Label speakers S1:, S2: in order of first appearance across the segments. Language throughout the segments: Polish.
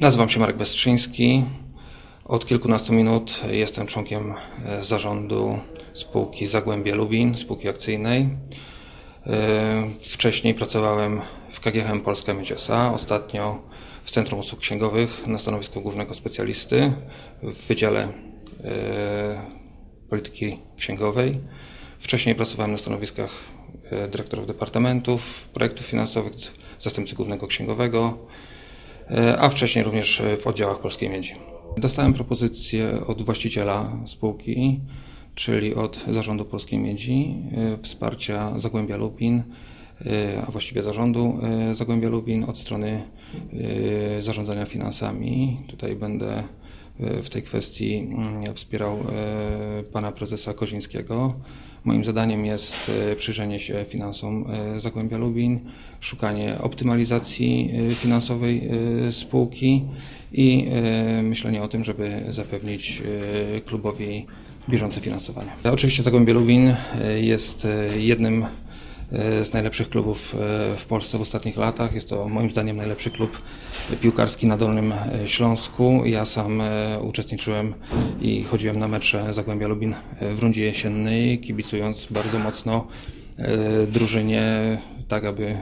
S1: Nazywam się Marek Bestrzyński. Od kilkunastu minut jestem członkiem e, zarządu spółki Zagłębie Lubin, spółki akcyjnej. E, Wcześniej pracowałem w KGHM Polska Miedź ostatnio w Centrum Usług Księgowych na stanowisku głównego specjalisty w Wydziale e, Polityki Księgowej. Wcześniej pracowałem na stanowiskach e, dyrektorów departamentów, projektów finansowych, zastępcy głównego księgowego, e, a wcześniej również e, w oddziałach Polskiej Miedzi. Dostałem propozycję od właściciela spółki, czyli od zarządu Polskiej Miedzi, wsparcia Zagłębia Lubin, a właściwie zarządu Zagłębia Lubin od strony zarządzania finansami. Tutaj będę w tej kwestii mm, wspierał e, pana prezesa Kozińskiego. Moim zadaniem jest e, przyjrzenie się finansom e, Zagłębia Lubin, szukanie optymalizacji e, finansowej e, spółki i e, myślenie o tym, żeby zapewnić e, klubowi bieżące finansowanie. Oczywiście Zagłębie Lubin e, jest e, jednym e, z najlepszych klubów e, w Polsce w ostatnich latach. Jest to moim zdaniem najlepszy klub piłkarski na Dolnym e, Śląsku. Ja sam e, uczestniczyłem i chodziłem na mecze Zagłębia Lubin e, w rundzie jesiennej, kibicując bardzo mocno e, drużynie, tak aby e,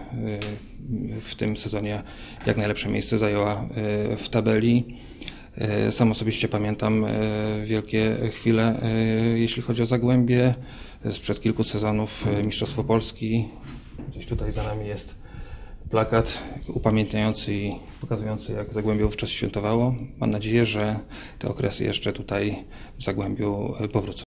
S1: w tym sezonie jak najlepsze miejsce zajęła e, w tabeli. E, Sam osobiście pamiętam e, wielkie chwile, e, jeśli chodzi o Zagłębie. Sprzed kilku sezonów Mistrzostwo Polski. Gdzieś tutaj za nami jest plakat upamiętniający i pokazujący, jak Zagłębie wówczas świętowało. Mam nadzieję, że te okresy jeszcze tutaj w Zagłębiu powrócą.